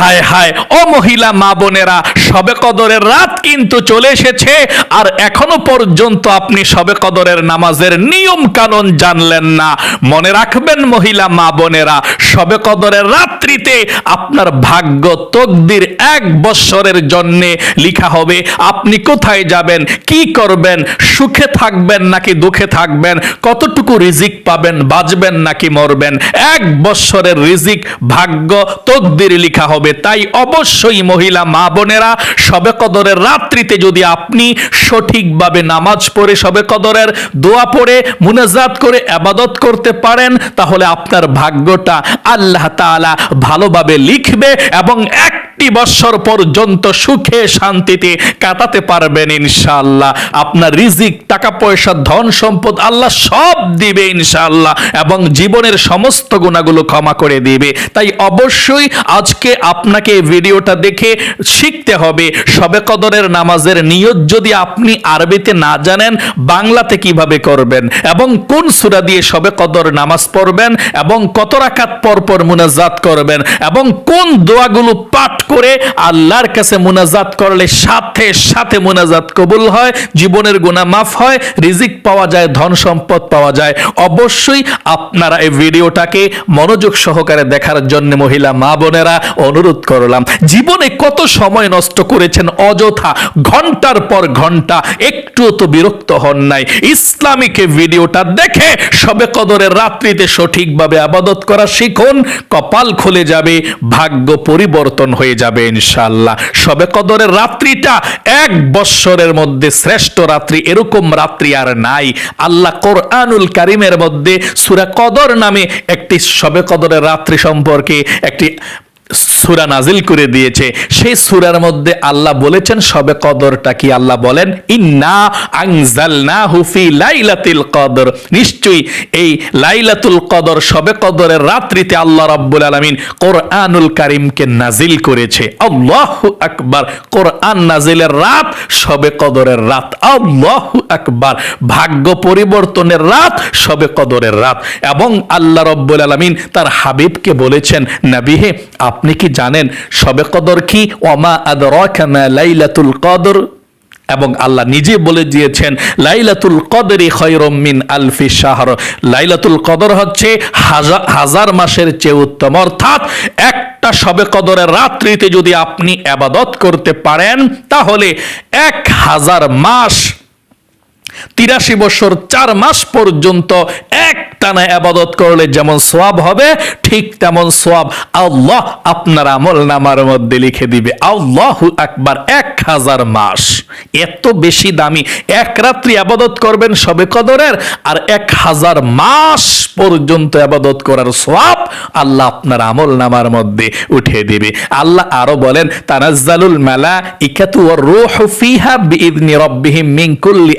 হায় হায়, ও মহিলা মা বোনেরা, সবে কদরের রাত কিন্তু চলে এসেছে, আর এখনও পর্যন্ত আপনি সবে কদরের নামাজের নিয়ম কানুন জানলেন না। মনে রাখবেন মহিলা মা বোনেরা, সবে কদরের রাত্রিতে আপনার ভাগ্য তকদির এক বৎসরের জন্যে লিখা হবে, আপনি কোথায় যাবেন, কি করবেন, সুখে থাকবেন নাকি দুঃখে থাকবেন, কতটুকু রিজিক পাবেন, বাঁচবেন নাকি মরবেন, এক বৎসরের রিজিক, ভাগ্য তকদির লিখা হবে। তাই অবশ্যই মহিলা মা বোনেরা সবে কদরের রাত্রিতে যদি আপনি সঠিকভাবে নামাজ পড়ে সবে কদরের দোয়া পড়ে, মুনাজাত করে আবাদত করতে পারেন, তাহলে আপনার ভাগ্যটা আল্লাহ তালা ভালোভাবে লিখবে এবং একটি বৎসর পর্যন্ত সুখে শান্তিতে কাটাতে পারবেন ইনশাআল্লাহ। আপনার রিজিক, টাকা পয়সা, ধন সম্পদ আল্লাহ সব দিবে ইনশাআল্লাহ এবং জীবনের সমস্ত গুণাগুলো ক্ষমা করে দিবে। তাই অবশ্যই আজকে আপনাকে ভিডিওটা দেখে শিখতে হবে সবে কদরের নামাজের নিয়ত যদি আপনি আরবিতে না জানেন বাংলাতে কীভাবে করবেন এবং কোন সূরা দিয়ে সবে কদর নামাজ পড়বেন এবং কত রাকাত পর পর মুনাজাত করবেন এবং কোন দোয়াগুলো পাঠ করে আল্লাহর কাছে মুনাজাত করলে সাথে সাথে মুনাজাত কবুল হয়, জীবনের গুনাহ মাফ হয়, রিজিক পাওয়া যায়, ধন সম্পদ পাওয়া যায়। অবশ্যই আপনারা এই ভিডিওটাকে মনোযোগ সহকারে দেখার জন্য মহিলা মা বোনেরা অনুরোধ করলাম। জীবনে কত সময় নষ্ট করেছেন অযথা ঘণ্টার পর ঘণ্টা একটু তো বিরক্ত হন নাই। ইসলামিক ভিডিওটা দেখে সবে কদরের রাত্রিতে সঠিকভাবে আবাদত করা শিখুন, কপাল খুলে যাবে, ভাগ্য পরিবর্তন হয়ে যাবে ইনশাল্লাহ সবে কদরের রাত্রিটা এক বৎসরের মধ্যে শ্রেষ্ঠ রাত্রি, এরকম রাত্রি আর নাই। আল্লাহ কোরআনুল কারিমের মধ্যে সুরা কদর নামে একটি সবে কদরের রাত্রি সম্পর্কে একটি সুরা নাজিল করে দিয়েছে। সেই সুরার মধ্যে আল্লাহ বলেছেন, সবে কদরটা কি আল্লাহ বলেন? ইন্না আনজালনাহু ফি লাইলাতিল কদর। নিশ্চয়ই এই লাইলাতুল কদর সবে কদরের রাত্রিতে আল্লাহ রাব্বুল আলামিন কোরআনুল কারীমকে নাজিল করেছে। আল্লাহু আকবার। কোরআন নাজিলের রাত সবে কদরের রাত। আল্লাহু আকবার। ভাগ্য পরিবর্তনের রাত সবে কদরের রাত। এবং আল্লাহ রব্বুল আলামিন তার হাবিবকে বলেছেন, নবী হে আপনি কি জানেন সবে কদর কি? ওমা আদরাকা লাইলাতুল কদর? এবং আল্লাহ নিজে বলে দিয়েছেন, লাইলাতুল কদরি খৈরম মিন আলফি শাহর। লাইলাতুল কদর হচ্ছে হাজার মাসের চেয়ে উত্তম। অর্থাৎ একটা সবে কদরের রাত্রিতে যদি আপনি আবাদত করতে পারেন, তাহলে এক হাজার মাস তিরাশি বছর চার মাস পর্যন্ত এক টানা আবাদত করলে যেমন সোয়াব হবে, ঠিক তেমন সোয়াব আল্লাহ আপনার আমল নামার মধ্যে লিখে দিবে, আল্লাহ একবার এক হাজার মাস। এত বেশি দামি, এক রাত্রি আবাদত করবেন সবে কদরের, আর এক হাজার মাস পর্যন্ত আবাদত করার সোয়াব আল্লাহ আপনার আমল নামার মধ্যে উঠে দিবে। আল্লাহ আরও বলেন, তানাজ্জালুল মালা ইকাতু রূহু ফিহা বিইذনি রাব্বিহিম মিন কুল্লি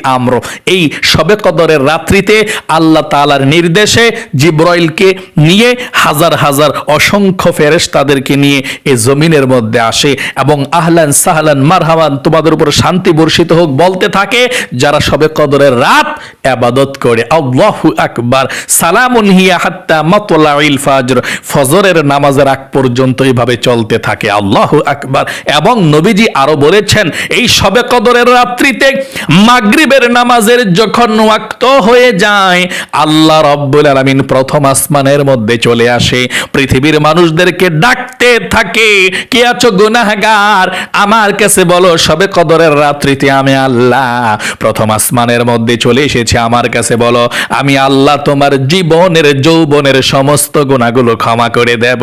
এই সবে কদরের রাত্রিতে আল্লাহ তাআলার নির্দেশে জিব্রাইলকে নিয়ে হাজার হাজার অসংখ্য ফেরেশতাদেরকে নিয়ে এই জমিনের মধ্যে আসে এবং আহলান সাহলান মারহাবান তোমাদের উপর শান্তি বর্ষিত হোক বলতে থাকে, যারা সবে কদরের রাত আবাদত করে। আল্লাহু আকবার। সালামুন হিয়া হাত্তা মাতলাইল ফাজর। ফজরের নামাজের আগ পর্যন্ত এইভাবে চলতে থাকে। আল্লাহু আকবার। এবং নবীজি আরও বলেছেন, এই সবে কদরের রাত্রিতে মাগরিবের নামাজের যখন ওয়াক্ত হয়ে যায়, আল্লাহ রব্বুল আলামিন প্রথম আসমানের মধ্যে চলে আসে। পৃথিবীর মানুষদেরকে ডাকতে থাকে, কে আছো গুনাহগার? আমার কাছে বলো, সবে কদরের রাত্রিতে আমি আল্লাহ প্রথম আসমানের মধ্যে চলে এসেছে। আমার কাছে বলো, আমি আল্লাহ তোমার জীবনের, যৌবনের সমস্ত গুণাগুলো ক্ষমা করে দেব।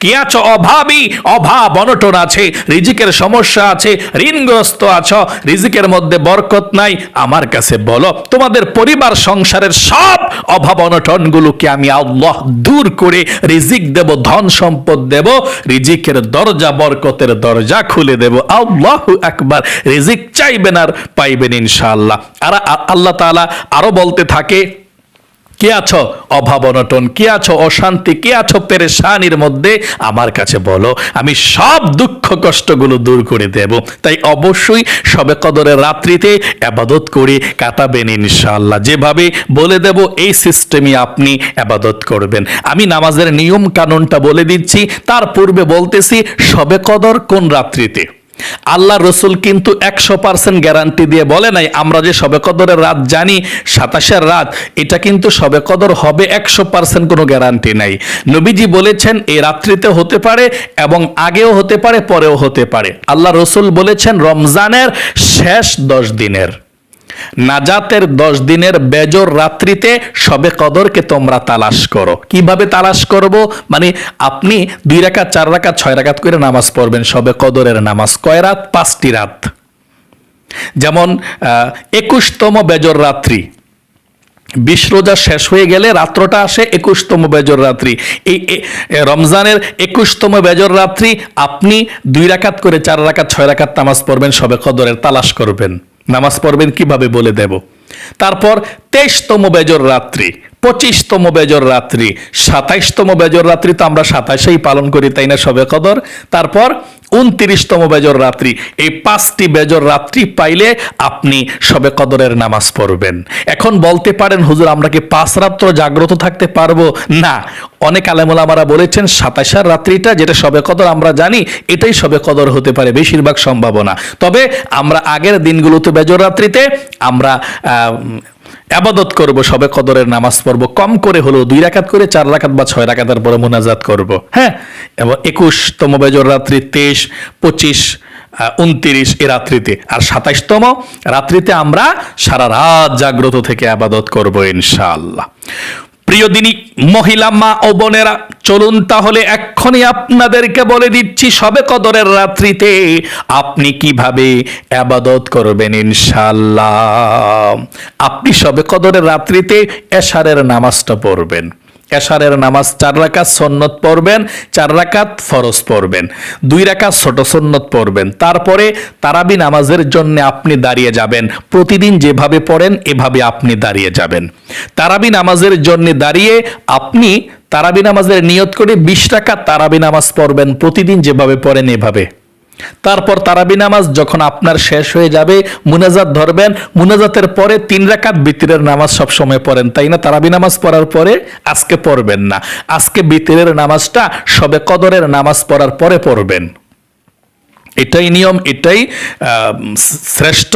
কি আছো অভাবী? অভাব অনটন আছে, রিজিকের সমস্যা আছে, ঋণগ্রস্ত আছো, রিজিকের মধ্যে বরকত নাই। আমার কাছে বলো, তোমাদের পরিবার সংসারের সব অভাব অনটনগুলোকে আমি আল্লাহ দূর করে রিজিক দেব, ধন সম্পদ দেব, রিজিকের দরজা, বরকতের দরজা খুলে দেব। আল্লাহ একবার রিজিক চাইবেন আর পাইবেন ইনশাআল্লাহ। আর আল্লাহ তাআলা আরও বলতে থাকে কে আছো? অভাব অনটন কে আছো? অশান্তি। কে আছো? পেরেশানির মধ্যে? আমার কাছে বলো, আমি সব দুঃখ কষ্টগুলো দূর করে দেব। তাই অবশ্যই সবে কদরের রাত্রিতে আবাদত করে কাটাবেন ইনশাআল্লাহ। যেভাবে বলে দেব, এই সিস্টেমে আপনি আবাদত করবেন। আমি নামাজের নিয়ম কানুনটা বলে দিচ্ছি। তার পূর্বে বলতেছি, সবে কদর কোন রাত্রিতে? আল্লাহ রসুল কিন্তু একশো পার্সেন্ট গ্যারান্টি দিয়ে বলে নাই, আমরা যে সবে কদরের রাত জানি, সাতাশের রাত, এটা কিন্তু সবে কদর হবে একশো পার্সেন্ট কোনো গ্যারান্টি নাই। নবীজি বলেছেন এই রাত্রিতে হতে পারে এবং আগেও হতে পারে, পরেও হতে পারে। আল্লাহ রসুল বলেছেন, রমজানের শেষ দশ দিনের। নাজাতের দশ দিনের বেজর রাত্রিতে সবে কদরকে তোমরা তালাশ করো। কীভাবে তালাশ করব? মানে আপনি দুই রাকাত, চার রাকাত, ছয় রাকাত করে নামাজ পড়বেন সবে কদরের নামাজ। কয় রাত? পাঁচটি রাত। যেমন একুশতম বেজর রাত্রি। বিশ রোজা শেষ হয়ে গেলে রাত্রটা আসে একুশতম বেজর রাত্রি। এই রমজানের একুশতম বেজর রাত্রি আপনি দুই রাকাত করে চার রাকাত, ছয় রাকাত নামাজ পড়বেন, সবে কদরের তালাশ করবেন। নামাজ পড়বেন কীভাবে বলে দেব? তারপর তেইশতম বেজর রাত্রি পঁচিশতম বেজর রাত্রি, সাতাইশতম বেজর রাত্রি তো আমরা সাতাইশেই পালন করি, তাই না সবে কদর? তারপর উনত্রিশতম বেজর রাত্রি, এই পাঁচটি বেজর রাত্রি পাইলে আপনি সবে কদরের নামাজ পড়বেন। এখন বলতে পারেন, হুজুর, আমরা কি পাঁচ রাত্র জাগ্রত থাকতে পারব? না। অনেক আলেমুলামারা বলেছেন, সাতাশার রাত্রিটা যেটা সবে কদর, আমরা জানি এটাই সবে কদর হতে পারে, বেশিরভাগ সম্ভাবনা। তবে আমরা আগের দিনগুলোতে বেজর রাত্রিতে আমরা আবাদত করব, সবে কদরের নামাজ পড়ব, কম করে হলো দুই রাকাত করে চার রাকাত বা ছয় রাকাতের পরে মোনাজাত করব। হ্যাঁ? এবং একুশতম বেজর রাত্রি, তেইশ, পঁচিশ উনত্রিশ এ রাত্রিতে। আর সাতাইশতম রাত্রিতে আমরা সারা রাত জাগ্রত থেকে আবাদত করব ইনশাআল্লাহ। প্রিয় দিনী মহিলা মা ও বোনেরা, চলুন তাহলে এক্ষুনি আপনাদেরকে বলে দিচ্ছি সবে কদরের রাত্রিতে আপনি কীভাবে আবাদত করবেন ইনশাল্লাহ আপনি সবে কদরের রাত্রিতে এশারের নামাজটা পড়বেন। এশারের নামাজ চার রাকাত সন্নত পড়বেন, চার রাকাত ফরজ পড়বেন, দুই রাকাত ছোট সন্নত পড়বেন। তারপরে তারাবি নামাজের জন্য আপনি দাঁড়িয়ে যাবেন। প্রতিদিন যেভাবে পড়েন, এভাবে আপনি দাঁড়িয়ে যাবেন। তারাবি নামাজের জন্য দাঁড়িয়ে আপনি তারাবি নামাজের নিয়ত করে বিশ টাকা তারাবি নামাজ পড়বেন। প্রতিদিন যেভাবে পড়েন, এভাবে। তারপর তারাবি নামাজ যখন আপনার শেষ হয়ে যাবে, মুনাজাত ধরবেন, মুনাজাতের পরে তিন রাকাত বিতিরের নামাজ সবসময় পড়েন, তাই না? তারাবি নামাজ পড়ার পরে আজকে পড়বেন না। আজকে বিতিরের নামাজটা সবে কদরের নামাজ পড়ার পরে পড়বেন। এটাই নিয়ম, এটাই শ্রেষ্ঠ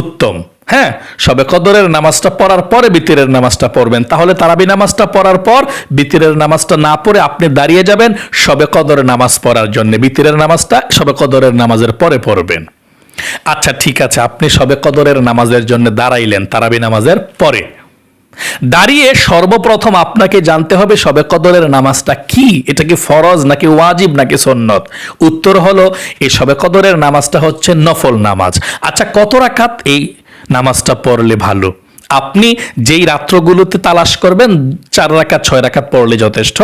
উত্তম। হ্যাঁ সবে কদরের নামাজটা পড়ার পরে বিতিরের নামাজটা পড়বেন। তাহলে তারাবি নামাজটা পড়ার পর বিতিরের নামাজটা না পড়ে আপনি দাঁড়িয়ে যাবেন সবে কদরের নামাজ পড়ার জন্য। বিতিরের নামাজটা সবে কদরের নামাজের পরে পড়বেন। আচ্ছা ঠিক আছে, আপনি সবে কদরের নামাজের জন্য দাঁড়াইলেন তারাবি নামাজের পরে। দাঁড়িয়ে সর্বপ্রথম আপনাকে জানতে হবে সবে কদরের নামাজটা কি? এটা কি ফরজ নাকি ওয়াজিব নাকি সন্নত? উত্তর হলো, এই সবে কদরের নামাজটা হচ্ছে নফল নামাজ। আচ্ছা কত রাকাত এই নামাজটা পড়লে ভালো। আপনি যেই রাত্রগুলোতে তালাশ করবেন, চার রাকাত, ছয় রাকাত পড়লে যথেষ্ট।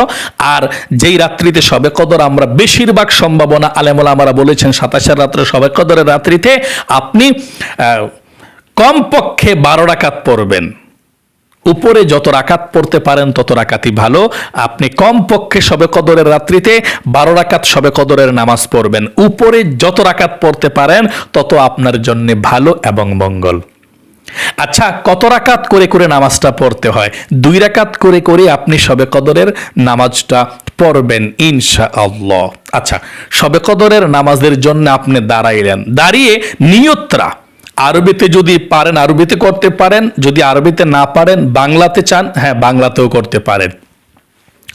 আর যেই রাত্রিতে সবে কদর, আমরা বেশিরভাগ সম্ভাবনা আলেমুল আমরা বলেছেন, সাতাশের রাত্রে সবে কদরের রাত্রিতে আপনি কমপক্ষে বারো রাকাত পড়বেন। উপরে যত রাকাত পড়তে পারেন, তত রাকাতই ভালো। আপনি কম পক্ষে সবে কদরের রাত্রিতে বারো রাকাত সবে কদরের নামাজ পড়বেন। উপরে যত রাকাত পড়তে পারেন, তত আপনার জন্য ভালো এবং মঙ্গল। আচ্ছা কত রাকাত করে করে নামাজটা পড়তে হয়? দুই রাকাত করে করে আপনি সবে কদরের নামাজটা পড়বেন ইনশা আল্লাহ আচ্ছা সবে কদরের নামাজের জন্য আপনি দাঁড়াইলেন। দাঁড়িয়ে নিয়তরা, আরবিতে যদি পারেন, আরবিতে করতে পারেন, যদি আরবিতে না পারেন, বাংলাতে চান হ্যাঁ বাংলাতেও করতে পারেন।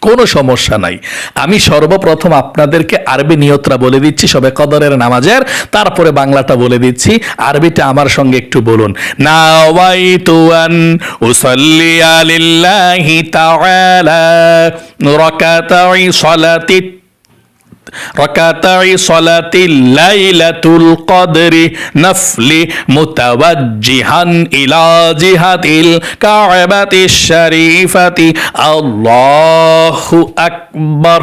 কোনো সমস্যা নাই। আমি সর্বপ্রথম আপনাদেরকে আরবি নিয়তরা বলে দিচ্ছি, সবে কদরের নামাজের, তারপরে বাংলাটা বলে দিচ্ছি। আরবিটা আমার সঙ্গে একটু বলুন। নাওয়াইতুয়ান ركعتي صلاة ليلة القدر نفل متوجها إلى جهة الكعبة الشريفة الله أكبر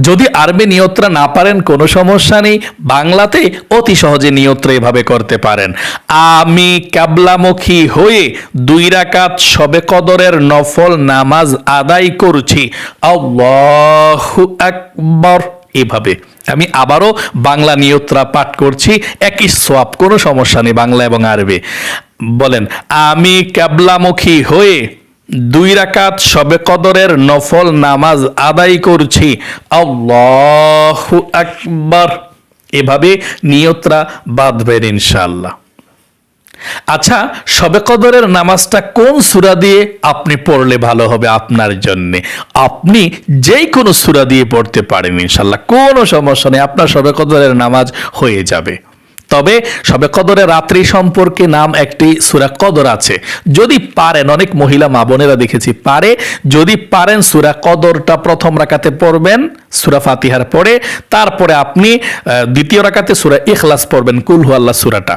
যদি আরবি নিয়ত্রা না পারেন, কোনো সমস্যা নেই। বাংলাতে অতি সহজে নিয়ত্রা এভাবে করতে পারেন। আমি কাবলামুখী হয়ে দুই রাকাত সবে কদরের নফল নামাজ আদায় করছি। আকবর। এভাবে। আমি আবারও বাংলা নিয়ত্রা পাঠ করছি। একই সোয়াব কোনো সমস্যা নেই বাংলা এবং আরবি। বলেন, আমি কাবলামুখী হয়ে দুই রাকাত সবে কদরের নফল নামাজ আদায় করছি। আল্লাহু আকবার। এভাবে নিয়তরা বাঁধবেন ইনশাল্লাহ আচ্ছা সবে কদরের নামাজটা কোন সুরা দিয়ে আপনি পড়লে ভালো হবে আপনার জন্য? আপনি যেই কোনো সুরা দিয়ে পড়তে পারেন ইনশাল্লাহ কোনো সমস্যা নেই, আপনার সবে কদরের নামাজ হয়ে যাবে। তবে সবে কদরে রাত্রি সম্পর্কে নাম একটি সুরা কদর আছে। যদি পারেন, অনেক মহিলা মা বোনেরা দেখেছি পারে, যদি পারেন সুরা কদরটা প্রথম রাকাতে পড়বেন, সুরা ফাতিহার পরে, তারপরে আপনি দ্বিতীয় রাকাতে সুরা ইখলাস পড়বেন কুলহু আল্লাহ সুরাটা।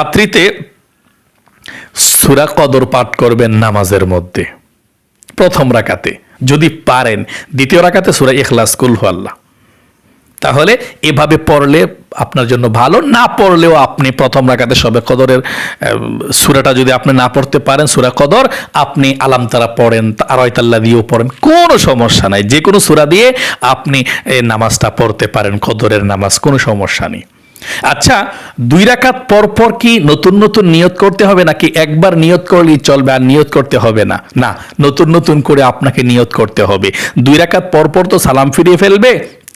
রাত্রিতে সুরা কদর পাঠ করবেন নামাজের মধ্যে, প্রথম রাকাতে, যদি পারেন। দ্বিতীয় রাকাতে সুরা ইখলাস, কুল আল্লাহ। তাহলে এভাবে পড়লে আপনার জন্য ভালো, না পড়লেও আপনি প্রথম রাকাতে সবে কদরের সুরাটা যদি আপনি না পড়তে পারেন, সুরা কদর, আপনি আলাম তারা পড়েন আরয়তাল্লা দিয়েও পড়েন, কোনো সমস্যা নাই। যে কোনো সুরা দিয়ে আপনি নামাজটা পড়তে পারেন, কদরের নামাজ, কোনো সমস্যা নেই। আচ্ছা দুই রাকাত পর পর কি নতুন নতুন নিয়ত করতে হবে নাকি একবার নিয়ত করলেই চলবে আর নিয়ত করতে হবে না? না, নতুন নতুন করে আপনাকে নিয়ত করতে হবে। দুই রাকাত পর পর তো সালাম ফিরিয়ে ফেলবে,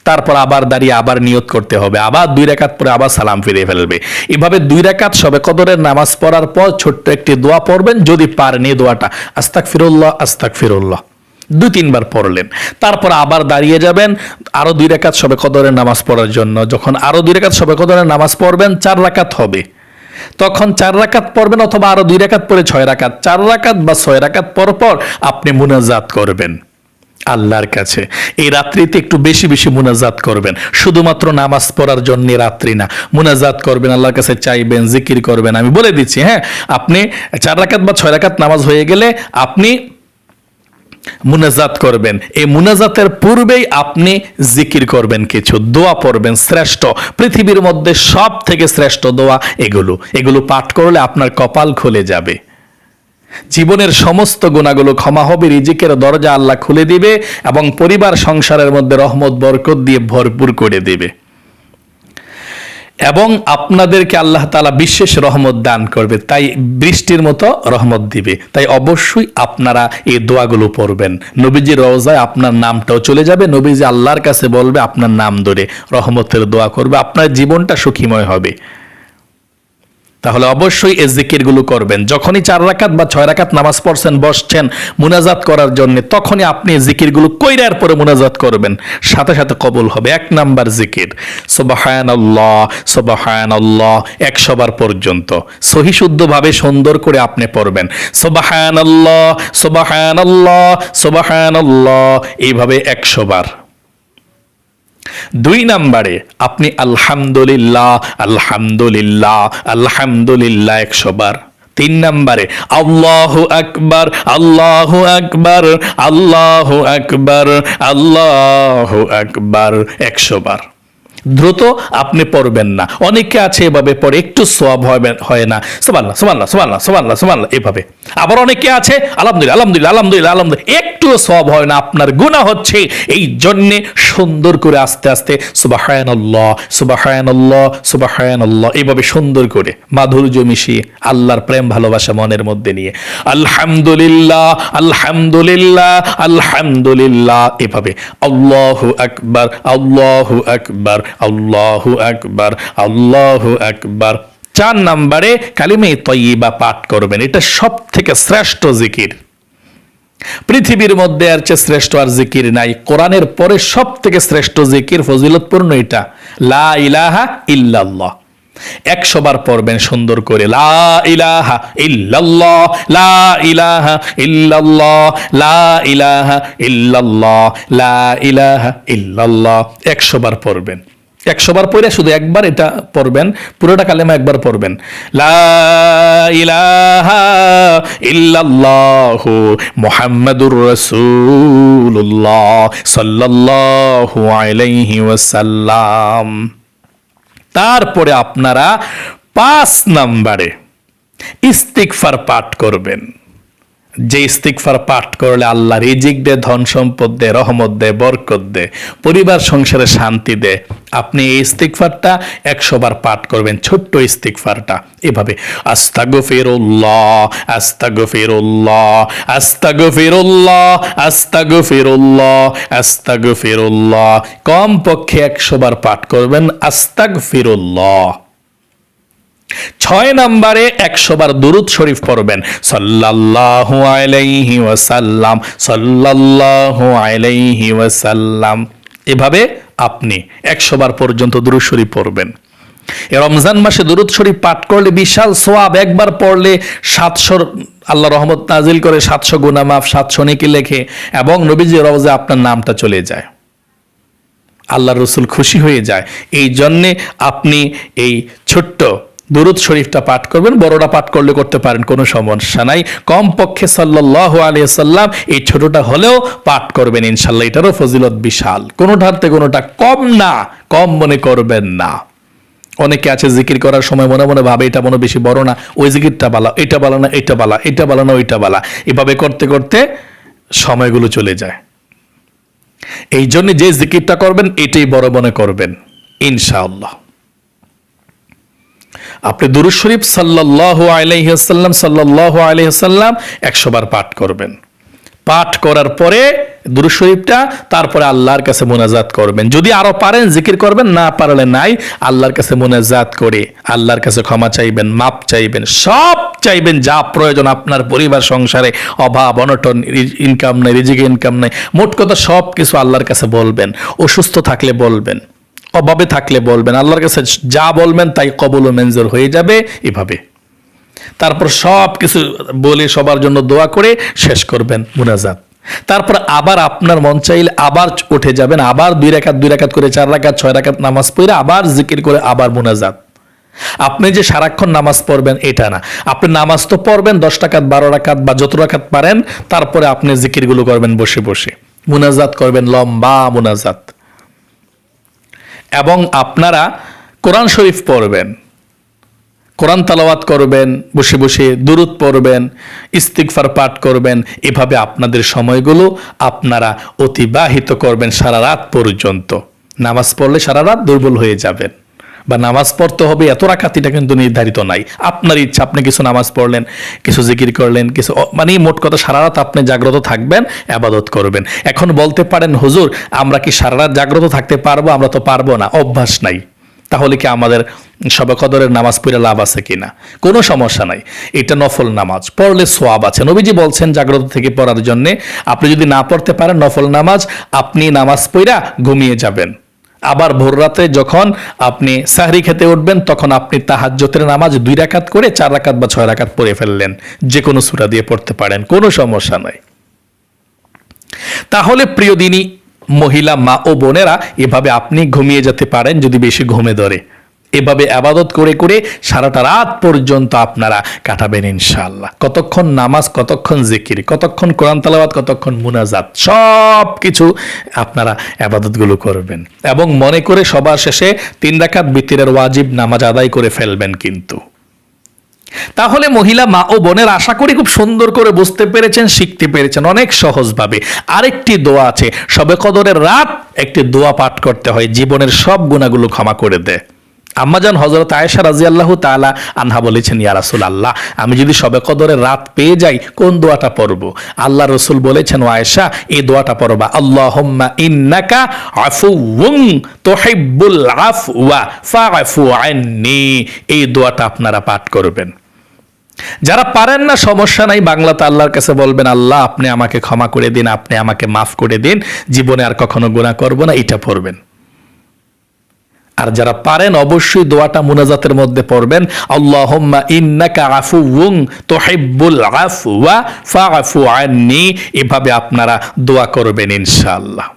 তারপর আবার দাঁড়িয়ে আবার নিয়ত করতে হবে। আবার দুই রাকাত পরে আবার সালাম ফিরিয়ে ফেলবে। এভাবে দুই রাকাত সবে কদরের নামাজ পড়ার পর ছোট্ট একটি দোয়া পড়বেন, যদি পারেন এই দোয়াটা। আস্তাক ফিরুল্লাহ আস্তাক ফিরুল্লাহ দুই তিনবার পড়লেন। তারপর আবার দাঁড়িয়ে যাবেন, আরও দুই রাকাত সবে কদরের নামাজ পড়ার জন্য। যখন আরও দুই রাকাত সবে কদরের নামাজ পড়বেন, চার রাকাত হবে। তখন চার রাকাত পড়বেন অথবা আরও দুই রাকাত পরে ছয় রাকাত। চার রাকাত বা ছয় রাকাত পর পর আপনি মুনাজাত করবেন আল্লাহর কাছে। এই রাত্রিতে একটু বেশি বেশি মুনাজাত করবেন। শুধুমাত্র নামাজ পড়ার জন্য রাত্রি না। মুনাজাত করবেন, আল্লাহর কাছে চাইবেন, জিকির করবেন। আমি বলে দিচ্ছি হ্যাঁ আপনি চার রাকাত বা ছয় রাকাত নামাজ হয়ে গেলে আপনি মুনাজাত করবেন। এই মুনাজাতের পূর্বেই আপনি জিকির করবেন কিছু, দোয়া পড়বেন শ্রেষ্ঠ। পৃথিবীর মধ্যে সব থেকে শ্রেষ্ঠ দোয়া এগুলো। এগুলো পাঠ করলে আপনার কপাল খুলে যাবে। জীবনের সমস্ত গুণাগুলো ক্ষমা হবে, রিজিকের দরজা আল্লাহ খুলে দিবে এবং পরিবার সংসারের মধ্যে রহমত, বরকত দিয়ে ভরপুর করে দিবে। এবং আপনাদেরকে আল্লাহ তালা বিশেষ রহমত দান করবে, তাই বৃষ্টির মতো রহমত দিবে। তাই অবশ্যই আপনারা এই দোয়াগুলো পড়বেন। নবীজির রওজায় আপনার নামটাও চলে যাবে, নবীজি আল্লাহর কাছে বলবে, আপনার নাম ধরে রহমতের দোয়া করবে, আপনার জীবনটা সুখীময় হবে। তাহলে অবশ্যই এই জিকিরগুলো করবেন। যখনই চার রাকাত বা ছয় রাকাত নামাজ পড়ছেন, বসছেন, মুনাজাত করার জন্য, তখনই আপনি জিকিরগুলো কইরার পরে মুনাজাত করবেন। সাথে সাথে কবুল হবে। এক নাম্বার জিকির সোবাহান আল্লাহ সোবাহান আল্লাহ একশো বার পর্যন্ত। সহি শুদ্ধভাবে সুন্দর করে আপনি পড়বেন। সোবাহান আল্লাহ আল্লাহ এইভাবে একশো বার। দুই নাম্বারে আপনি আলহামদুলিল্লাহ আলহামদুলিল্লাহ আলহামদুলিল্লাহ একশো বার। তিন নাম্বারে আল্লাহ আকবার আল্লাহ আকবার আল্লাহ আকবার আল্লাহ আকবার একশো বার। দ্রুত আপনি পড়বেন না। অনেকে আছে এভাবে পড়ে, একটু সোয়াব হয় না। সোমাল্লা সোমাল্লা সোমাল্লা সোমাল্লা সোমাল্লা এভাবে। আবার অনেকে আছে, আলহামদুলিল্লাহ আলহামদুলিল্লাহ আলহামদুলিল্লাহ আলহামদুলিল্লাহ, একটু সব হয় না, আপনার গুণা হচ্ছে এই জন্যে সুন্দর করে আস্তে আস্তে সুবাহায়ন আল্লাহ সুবাহায়ন আল্লাহ সুবাহায়ন আল্লাহ এইভাবে সুন্দর করে, মাধুর্য মিশিয়ে, আল্লাহর প্রেম, ভালোবাসা মনের মধ্যে নিয়ে। আলহামদুলিল্লাহ আলহামদুলিল্লাহ আলহামদুলিল্লাহ, এভাবে। আল্লাহু আকবার আল্লাহু আকবার আল্লাহু আকবার আল্লাহু আকবার। চার নাম্বারে কালিমে তৈবা পাঠ করবেন, এটা সব থেকে শ্রেষ্ঠ জিকির। পৃথিবীর মধ্যে আর চেয়ে শ্রেষ্ঠ আর জিকির নাই, কোরআনের পরে সব থেকে শ্রেষ্ঠ জিকির ফজিলতপূর্ণ এটা, লা ইলাহা ইল্লাল্লাহ। একশো বার পড়বেন সুন্দর করে, লা ইলাহা ইল্লাল্লাহ, লা ইলাহা ইল্লাল্লাহ, লা ইলাহা ইল্লাল্লাহ, লা ইলাহা ইল্লাল্লাহ। একশো বার পড়বেন। একশো বার পড়ে শুধু একবার এটা পড়বেন, পুরোটা কালেমা একবার পড়বেন। ইল্লাল্লাহু মুহাম্মাদুর তারপরে আপনারা পাঁচ নাম্বারে ইস্তিকফার পাঠ করবেন। যে ইস্তিকফার পাঠ করলে আল্লাহ রিজিক দে, ধন সম্পদ দে, রহমত দে, বরকত দে, পরিবার সংসারে শান্তি দে। আপনি এই ইস্তিকফারটা একশো বার পাঠ করবেন, ছোট্ট ইস্তিকফারটা এভাবে আস্তাগো ফিরুল্লাহ আস্তাগো ফিরুল্লাহ আস্তাগো ফিরুল্লাহ আস্তাগো ফিরুল্লাহ আস্তাগো ফিরুল্লাহ কম পক্ষে একশো বার পাঠ করবেন আস্তাগ ফিরুল্লাহ ছয় নম্বরে একশো বার দুরুদ শরীফ পড়বেন। সাল্লাল্লাহু আলাইহি ওয়াসাল্লাম, সাল্লাল্লাহু আলাইহি ওয়াসাল্লাম। এভাবে আপনি একশো বার পর্যন্ত দুরুদ শরীফ পড়বেন। রমজান মাসে দুরুদ শরীফ পাঠ করলে বিশাল সোয়াব, একবার পড়লে সাতশো আল্লাহ রহমত নাজিল করে সাতশো গুনা মাফ, সাতশো নেকি লেখে এবং নবীজি রওজে আপনার নামটা চলে যায়। আল্লাহ রসুল খুশি হয়ে যায়। এই জন্যে আপনি এই ছোট্ট দুরুদ শরীফটা পাঠ করবেন বড়টা পাঠ করলে করতে পারেন, কোনো সমস্যা নাই। কম পক্ষে সাল্লাহ আলিয়া সাল্লাম এই ছোটটা হলেও পাঠ করবেন ইনশাল্লাহ এটারও ফজিলত বিশাল। কোনোটাতে কোনোটা কম না, কম মনে করবেন না। অনেকে আছে জিকির করার সময় মনে মনে ভাবে, এটা মনে বেশি বড় না। ওই জিকিরটা বালা, এটা বালা না, এটা বালা এটা বালা না, ওইটা বালা। এভাবে করতে করতে সময়গুলো চলে যায়। এই জন্য যে জিকিরটা করবেন, এটাই বড় মনে করবেন, ইনশাআল্লাহ। আপনি দুরুদ শরীফ সাল্লাল্লাহু আলাইহি ওয়াসাল্লাম, সাল্লাল্লাহু আলাইহি ওয়াসাল্লাম 100 বার পাঠ করবেন। পাঠ করার পরে দুরুদ শরীফটা তারপরে আল্লাহর কাছে মোনাজাত করবেন। যদি আরও পারেন, জিকির করবেন, না পারলে নাই, আল্লাহর কাছে মোনাজাত করে আল্লাহর কাছে ক্ষমা চাইবেন, মাপ চাইবেন, সব চাইবেন, যা প্রয়োজন আপনার পরিবার, সংসারে অভাব, অনটন ইনকাম নাই রিজিক ইনকাম নাই, মোট কথা সব কিছু আল্লাহর কাছে বলবেন, অসুস্থ থাকলে বলবেন। অভাবে থাকলে বলবেন, আল্লাহর কাছে যা বলবেন তাই কবল ও মেনজুর হয়ে যাবে, এভাবে। তারপর সব কিছু বলে সবার জন্য দোয়া করে শেষ করবেন মুনাজাত। তারপর আবার আপনার মন চাইলে আবার উঠে যাবেন, আবার দুই রাকাত দুই রাকাত করে চার রাকাত, ছয় রাকাত নামাজ পড়ে আবার জিকির করে আবার মুনাজাত। আপনি যে সারাক্ষণ নামাজ পড়বেন এটা না। আপনি নামাজ তো পড়বেন, দশ টাকাত বারো রাকাত বা যত রাকাত পারেন, তারপরে আপনি জিকিরগুলো করবেন বসে বসে। মুনাজাত করবেন লম্বা মুনাজাত। এবং আপনারা কোরআন শরীফ পড়বেন, কোরআন তালাওয়াত করবেন, বসে বসে দূরত পড়বেন ইস্তিকফার পাঠ করবেন, এভাবে আপনাদের সময়গুলো আপনারা অতিবাহিত করবেন সারা রাত পর্যন্ত। নামাজ পড়লে সারা রাত দুর্বল হয়ে যাবেন। বা নামাজ পড়তে হবে, এত রাখাতিটা কিন্তু নির্ধারিত নাই। আপনার ইচ্ছা, আপনি কিছু নামাজ পড়লেন, কিছু জিকির করলেন, কিছু মানে মোট কথা সারা রাত আপনি জাগ্রত থাকবেন, আবাদত করবেন। এখন বলতে পারেন, হুজুর, আমরা কি সারা রাত জাগ্রত থাকতে পারব? আমরা তো পারব না, অভ্যাস নাই। তাহলে কি আমাদের সবে কদরের নামাজ পড়ে লাভ আছে কিনা কোনো সমস্যা নাই। এটা নফল নামাজ, পড়লে সোয়াব আছে। নবীজি বলছেন, জাগ্রত থেকে পড়ার জন্যে আপনি যদি না পড়তে পারেন নফল নামাজ, আপনি নামাজ পড়া ঘুমিয়ে যাবেন। আবার ভোর রাতে যখন আপনি সাহরি খেতে উঠবেন, তখন আপনি তাহাজ্জতের নামাজ দুই রাকাত করে চার রাকাত বা ছয় রাকাত পড়ে ফেললেন। যে কোনো সুরা দিয়ে পড়তে পারেন, কোনো সমস্যা নয় তাহলে প্রিয় দিনী, মহিলা মা ও বোনেরা, এভাবে আপনি ঘুমিয়ে যেতে পারেন যদি বেশি ঘুমে ধরে। এভাবে আবাদত করে করে সারাটা রাত পর্যন্ত আপনারা কাটাবেন ইনশাআল্লাহ। কতক্ষণ নামাজ, কতক্ষণ জিকির, কতক্ষণ কোরআন তালাবাদ কতক্ষণ মুনাজাত সব কিছু আপনারা আবাদতগুলো করবেন। এবং মনে করে সবার শেষে তিন রাকাত বিতিরের ওয়াজিব নামাজ আদায় করে ফেলবেন কিন্তু। তাহলে মহিলা মা ও বোনের আশা করি খুব সুন্দর করে বুঝতে পেরেছেন, শিখতে পেরেছেন অনেক সহজভাবে। আরেকটি দোয়া আছে, সবে কদরের রাত একটি দোয়া পাঠ করতে হয়, জীবনের সব গুণাগুলো ক্ষমা করে দেয়। আম্মাজান হজরত আয়েশা রাজি আল্লাহ তালা আনহা বলেছেন, ইয়া রাসুল আল্লাহ আমি যদি সবে কদরের রাত পেয়ে যাই, কোন দোয়াটা পড়ব? আল্লাহ রসুল বলেছেন ও আয়েশা, এই দোয়াটা পড়বা আল্লাহ ইন্নাকা আফুউং তোহিব্বুল আফওয়া, ফাআফু আন্নি এই দোয়াটা আপনারা পাঠ করবেন। যারা পারেন না, সমস্যা নাই, বাংলাতে আল্লাহর কাছে বলবেন, আল্লাহ, আপনি আমাকে ক্ষমা করে দিন, আপনি আমাকে মাফ করে দিন, জীবনে আর কখনো গুণা করব না এটা পড়বেন। আর যারা পারেন অবশ্যই দোয়াটা মুনাজাতের মধ্যে পড়বেন। আল্লাহ এভাবে আপনারা দোয়া করবেন ইনশাআল্লাহ।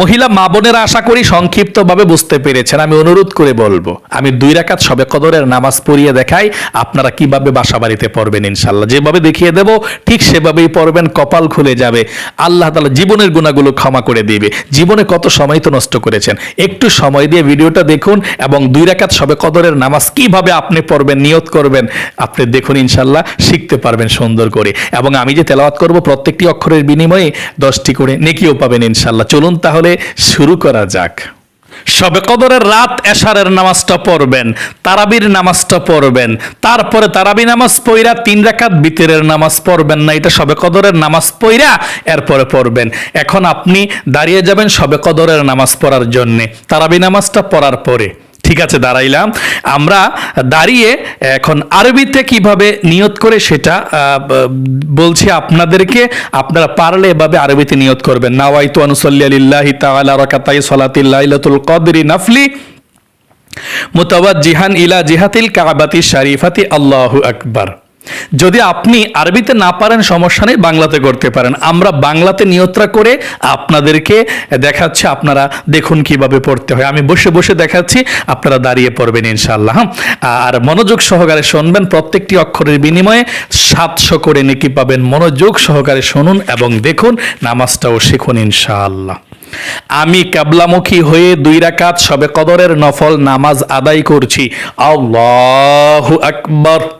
মহিলা মা বোনেরা আশা করি সংক্ষিপ্তভাবে বুঝতে পেরেছেন। আমি অনুরোধ করে বলব, আমি দুই রাকাত সবে কদরের নামাজ পড়িয়ে দেখাই, আপনারা কীভাবে বাসা বাড়িতে পড়বেন ইনশাল্লাহ যেভাবে দেখিয়ে দেব, ঠিক সেভাবেই পড়বেন, কপাল খুলে যাবে। আল্লাহ তালা জীবনের গুণাগুলো ক্ষমা করে দিবে। জীবনে কত সময় তো নষ্ট করেছেন। একটু সময় দিয়ে ভিডিওটা দেখুন এবং দুই রাকাত সবে কদরের নামাজ কীভাবে আপনি পড়বেন, নিয়ত করবেন, আপনি দেখুন ইনশাল্লাহ শিখতে পারবেন সুন্দর করে। এবং আমি যে তেলাওয়াত করব, প্রত্যেকটি অক্ষরের বিনিময়ে দশটি করে নেকিও পাবেন ইনশাল্লাহ চলুন তাহলে শুরু করা যাক। সবে কদরের রাত এশারের নামাজটা পড়বেন, তারাবির নামাজটা পড়বেন, তারপরে তারাবি নামাজ পইরা তিন রাকাত বিতেরের নামাজ পড়বেন না, এটা সবে কদরের নামাজ পইরা এরপরে পড়বেন। এখন আপনি দাঁড়িয়ে যাবেন সবে কদরের নামাজ পড়ার জন্যে, তারাবি নামাজটা পড়ার পরে। ঠিক আছে, দাঁড়াইলাম। আমরা দাঁড়িয়ে এখন আরবিতে কীভাবে নিয়ত করে সেটা বলছি আপনাদেরকে। আপনারা পারলে এভাবে আরবিতে নিয়ত করবেন। নাওয়াইতু আনুসাল্লি আলিল্লাহি তাআলা রাকাতাই সালাতিল লাইলাতুল কদরি নাফলি মুতাওয়াজ্জিহান ইলা জিহাতিল কাবাতি শারিফাতি। আল্লাহু আকবার। যদি আপনি আরবিতে না পারেন, সমস্যা নেই, বাংলাতে করতে পারেন। আমরা বাংলাতে নিয়ত্রা করে আপনাদেরকে দেখাচ্ছি, আপনারা দেখুন কীভাবে পড়তে হয়। আমি বসে বসে দেখাচ্ছি, আপনারা দাঁড়িয়ে পড়বেন ইনশাআল্লাহ হ্যাঁ? আর মনোযোগ সহকারে শুনবেন, প্রত্যেকটি অক্ষরের বিনিময়ে সাতশো করে নেকি পাবেন। মনোযোগ সহকারে শুনুন এবং দেখুন, নামাজটাও শিখুন ইনশাআল্লাহ। আমি কাবলামুখী হয়ে দুই রাকাত সবে কদরের নফল নামাজ আদায় করছি। আল্লাহু আকবার।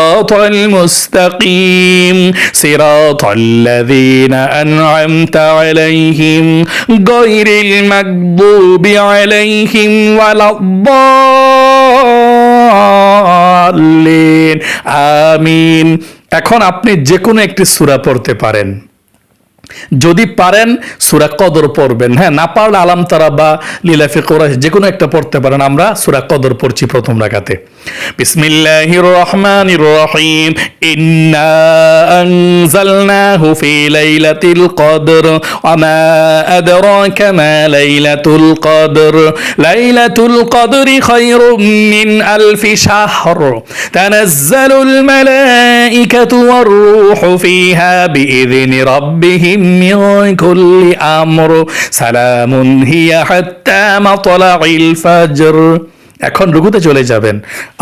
সিরাতাল মুস্তাকিম সিরাতাল লাযীনা আন'আমতা আলাইহিম গায়রিল মাগদুবি আলাইহিম ওয়ালাদ-দাল্লিন আমিন এখন আপনি যে কোনো একটি সূরা পড়তে পারেন। যদি পারেন, সুরা কদর পড়বেন। হ্যাঁ না পারলে আলাম তারা বা লীলাফি কোরআশ যে কোনো একটা পড়তে পারেন। আমরা সুরা কদর পড়ছি প্রথম রাখাতে বিসমিল্লাহির রহমানির রহিম। ইন্না আনজালনাহু ফি লাইলাতিল কদর। ওয়া মা আদরাকা মা লাইলাতুল কদর। লাইলাতুল কদরি খায়রুম মিন আলফি শাহর। তানাজ্জালুল মালাইকাতু ওয়ার রূহু ফিহা বিইذن রাব্বিহিম من كل أمر. سلام هي حتى مطلع الفجر. এখন রুকুতে চলে যাবেন।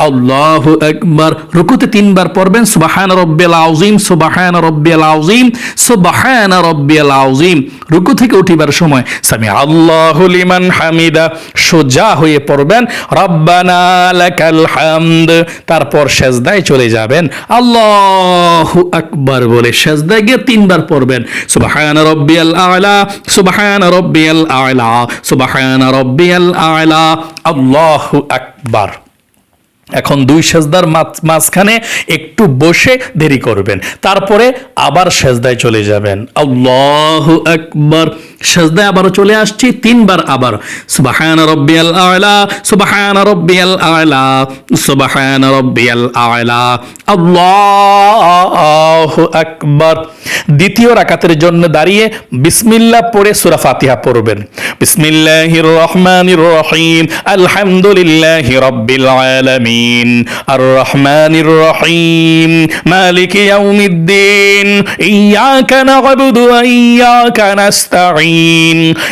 আল্লাহ একবার রুকুতে তিনবার পড়বেন, সুবাহান রব্বিয়াল আউজিম সুবাহান রব্বিয়াল আউজিম সুবাহান রব্বিয়াল আউজিম রুকু থেকে উঠিবার সময় সামি আল্লাহ লিমান হামিদা, সোজা হয়ে পড়বেন, রব্বানা লাকাল হামদ। তারপর সেজদায় চলে যাবেন, আল্লাহ আকবার বলে সেজদায় গিয়ে তিনবার পড়বেন, সুবাহান রব্বিয়াল আলা, সুবাহান রব্বিয়াল আলা, সুবাহান রব্বিয়াল আলা। আল্লাহু আকবার এখন দুই সেজদার মাঝ- মাঝখানে একটু বসে দেরি করবেন, তারপরে আবার সেজদায় চলে যাবেন। আল্লাহ আকবার সেজদায় আবারও চলে আসছি, তিনবার আবার। সুবাহান রব্বিয়াল আলা, সুবাহান রব্বিয়াল আলা, সুবাহান রব্বিয়াল আলা। আল্লাহ আকবার। দ্বিতীয় রাকাতের জন্য দাঁড়িয়ে বিসমিল্লাহ পড়ে সূরা ফাতিহা পড়বেন। বিসমিল্লাহির রহমানির রহিম। আলহামদুলিল্লাহি রাব্বিল আলামিন। আর রহমানির রহিম। মালিক ইয়াউমিদ্দিন। ইয়াকা না'বুদু ওয়া ইয়াকা নাস্তাঈন।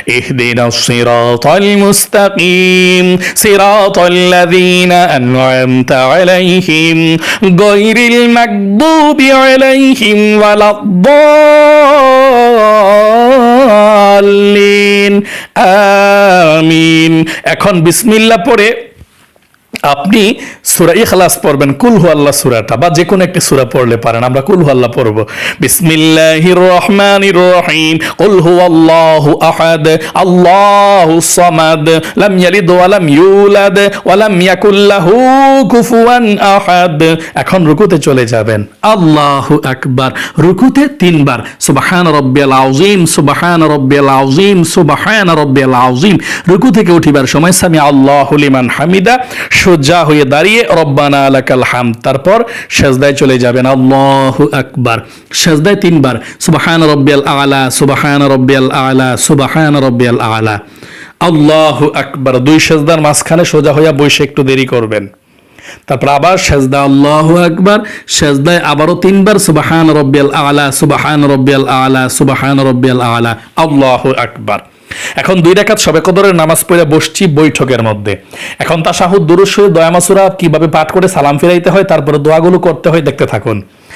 ইহদিনাস الصراط মুস্তাকিম صراط الذين أنعمت عليهم غير المكذوب عليهم ولا الضالين آمين এখন বিসমিল্লাহ পড়ে আপনি সূরা ইখলাস পড়বেন, কুল হু আল্লাহ সূরাটা, বা যে কোনো একটি সূরা পড়লে পারেন, আমরা কুল হু আল্লাহ পড়ব। বিসমিল্লাহির রহমানির রহিম, কুল আল্লাহু আহাদ, আল্লাহু সামাদ, লাম ইয়ালিদ ওয়া লাম ইউলাদ, ওয়া লাম ইয়াকুল লাহু কুফুয়ান আহাদ। এখন রুকুতে চলে যাবেন। আল্লাহু আকবার। রুকুতে তিনবার। সুবহান রাব্বিয়াল আযীম, সুবহান রাব্বিয়াল আযীম, সুবহান রাব্বিয়াল আযীম। রুকু থেকে উঠিবার সময় সামি আল্লাহু লিমান হামিদা সোজা হয়ে দাঁড়িয়ে রব্বানা আলাকাল হাম তারপর সেজদায় চলে যাবেন। আল্লাহু আকবার। সেজদায় তিনবার। সুবহান রব্বিয়াল আলা, সুবহান রব্বিয়াল আলা, সুবহান রব্বিয়াল আলা। আল্লাহু আকবার। দুই সেজদার মাঝখানে সোজা হইয়া বসে একটু দেরি করবেন। তারপর আবার সেজদা আল্লাহু আকবার। সেজদায় আবারও তিনবার, সুবহান রব্বিয়াল আলা, সুবহান রব্বিয়াল আলা, সুবহান রব্বিয়াল আলা। আল্লাহু আকবার। এখন দুই রেখাত সবে কদরের নামাজ পড়ে বসছি বৈঠকের মধ্যে। এখন তাশাহুদ, দুরুদ, শরীফ দয়ামাসুরা কীভাবে পাঠ করে সালাম ফিরাইতে হয়, তারপরে দোয়াগুলো করতে হয়, দেখতে থাকুন।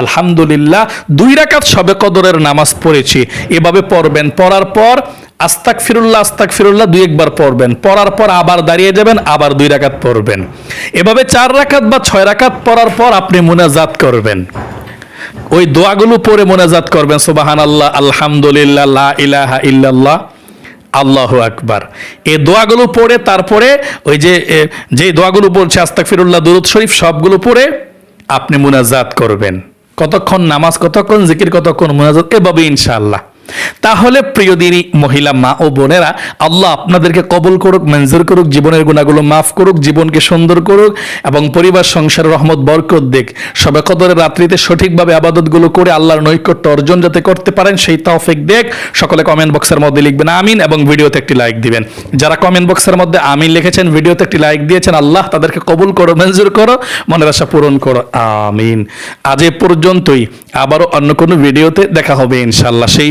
আলহামদুলিল্লাহ দুই রাকাত সবে কদরের নামাজ পড়েছি। এভাবে পড়বেন পড়ার পর আস্তাক ফিরুল্লাহ আস্তাক ফিরুল্লাহ দুই একবার পড়বেন পড়ার পর আবার দাঁড়িয়ে যাবেন আবার দুই রাকাত পড়বেন। এভাবে চার রাকাত বা ছয় রাকাত পড়ার পর আপনি মুনাজাত করবেন। ওই দোয়াগুলো পড়ে মোনাজাত করবেন সুবাহান আল্লাহ আলহামদুলিল্লাহ ইলাহা ইল্লাল্লাহ আল্লাহু আকবার। এই দোয়াগুলো পড়ে তারপরে ওই যে এ, যে দোয়াগুলো পড়ছে আস্তাক ফিরুল্লাহ দুরুদ শরীফ সবগুলো পড়ে আপনি মুনাজাত করবেন। কতক্ষণ নামাজ কতক্ষণ জিকির কতক্ষণ মোনাজাত এভাবে ইনশাআল্লাহ। তাহলে প্রিয় দিনী মহিলা মা ও বোনেরা, আল্লাহ আপনাদেরকে কবুল করুক, মঞ্জুর করুক, জীবনের গুণাগুলো মাফ করুক, জীবনকে সুন্দর করুক এবং পরিবার, সংসার, রহমত, বরকত দিক। সবে কদরের রাত্রিতে সঠিকভাবে আবাদতগুলো করে আল্লাহর নৈকট্য অর্জন যাতে করতে পারেন, সেই তৌফিক দেখ সকলে কমেন্ট বক্সের মধ্যে লিখবেন, আমিন এবং ভিডিওতে একটি লাইক দিবেন। যারা কমেন্ট বক্সের মধ্যে আমিন লিখেছেন, ভিডিওতে একটি লাইক দিয়েছেন, আল্লাহ তাদেরকে কবুল করো, মঞ্জুর করো, মনের আশা পূরণ করো। আমিন। আজ এ পর্যন্তই। আবারও অন্য কোনো ভিডিওতে দেখা হবে ইনশাল্লাহ সেই